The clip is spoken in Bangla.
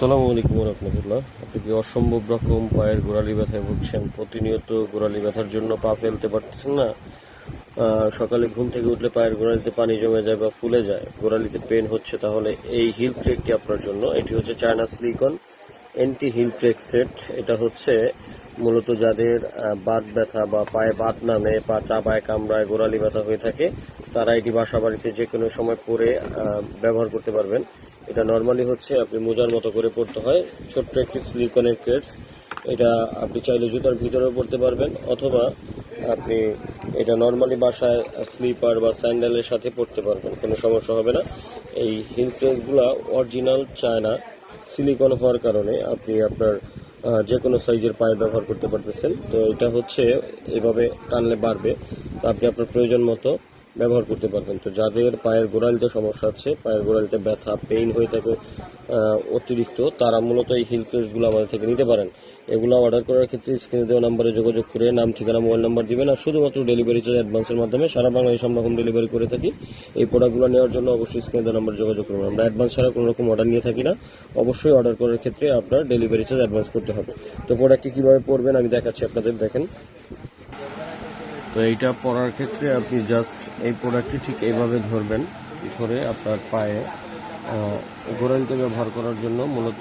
আসসালামু আলাইকুম রহমতুল্লাহ আপনি কি অসম্ভব রকম পায়ের গোড়ালি ব্যথায় ভুগছেন? প্রতিনিয়ত গোড়ালি ব্যথার জন্য পা ফেলতে পারতেছেন না। সকালে ঘুম থেকে উঠলে পায়ের গোড়ালিতে পানি জমে যায় বা ফুলে যায়, গোড়ালিতে পেন হচ্ছে, তাহলে এই হিল ক্রেকটি আপনার জন্য। এটি হচ্ছে China silicon anti heel crack set. এটা হচ্ছে মূলত যাদের বাত ব্যথা বা পায়ে বাত নামে পা চাপায় কামড়ায় গোড়ালি ব্যথা হয়ে থাকে, তারা এটি বাসা বাড়িতে যে কোনো সময় পরে ব্যবহার করতে পারবেন। এটা নর্মালি হচ্ছে আপনি মোজার মতো করে পড়তে হয়। ছোট্ট একটি সিলিকনের কেটস এটা আপনি চাইলে জুতার ভিতরেও পড়তে পারবেন, অথবা আপনি এটা নর্মালি বাসায় স্লিপার বা স্যান্ডেলের সাথে পড়তে পারবেন, কোনো সমস্যা হবে না। এই হিল ক্রেসগুলো অরিজিনাল চায়না সিলিকন হওয়ার কারণে আপনি আপনার যে কোনো সাইজের পায়ে ব্যবহার করতে পারতেছেন। তো এটা হচ্ছে এভাবে টানলে বাড়বে। আপনি আপনার প্রয়োজন মতো ব্যবহার করতে পারবেন। তো যাদের পায়ের গোড়ালিতে সমস্যা আছে, পায়ের গোড়ালিতে ব্যথা পেইন হয়ে থাকে অতিরিক্ত, তারা মূলত এই হিলগুলো আমাদের থেকে নিতে পারেন। এগুলো অর্ডার করার ক্ষেত্রে স্ক্রিনে দেওয়া নাম্বারে যোগাযোগ করে নাম, ঠিকানা মোবাইল নাম্বার দিবেন আর শুধুমাত্র ডেলিভারি চার্জ অ্যাডভান্সের মাধ্যমে সারা বাংলাদেশ আমরা হোম ডেলিভারি করে থাকি। এই প্রোডাক্টগুলো নেওয়ার জন্য অবশ্যই স্ক্রিনে দেওয়া নাম্বারে যোগাযোগ করবেন। আমরা অ্যাডভান্স ছাড়া কোনো রকম অর্ডার নিয়ে থাকি না। অবশ্যই অর্ডার করার ক্ষেত্রে আপনার ডেলিভারি চার্জ অ্যাডভান্স করতে হবে। তো প্রোডাক্টটি কীভাবে পড়বেন আমি দেখাচ্ছি আপনাদের, দেখেন। তো এইটা পরার ক্ষেত্রে আপনি জাস্ট এই প্রোডাক্টটি ঠিক এইভাবে ধরবেন, ধরে আপনার পায়ে গোড়ালিতে ব্যবহার করার জন্য মূলত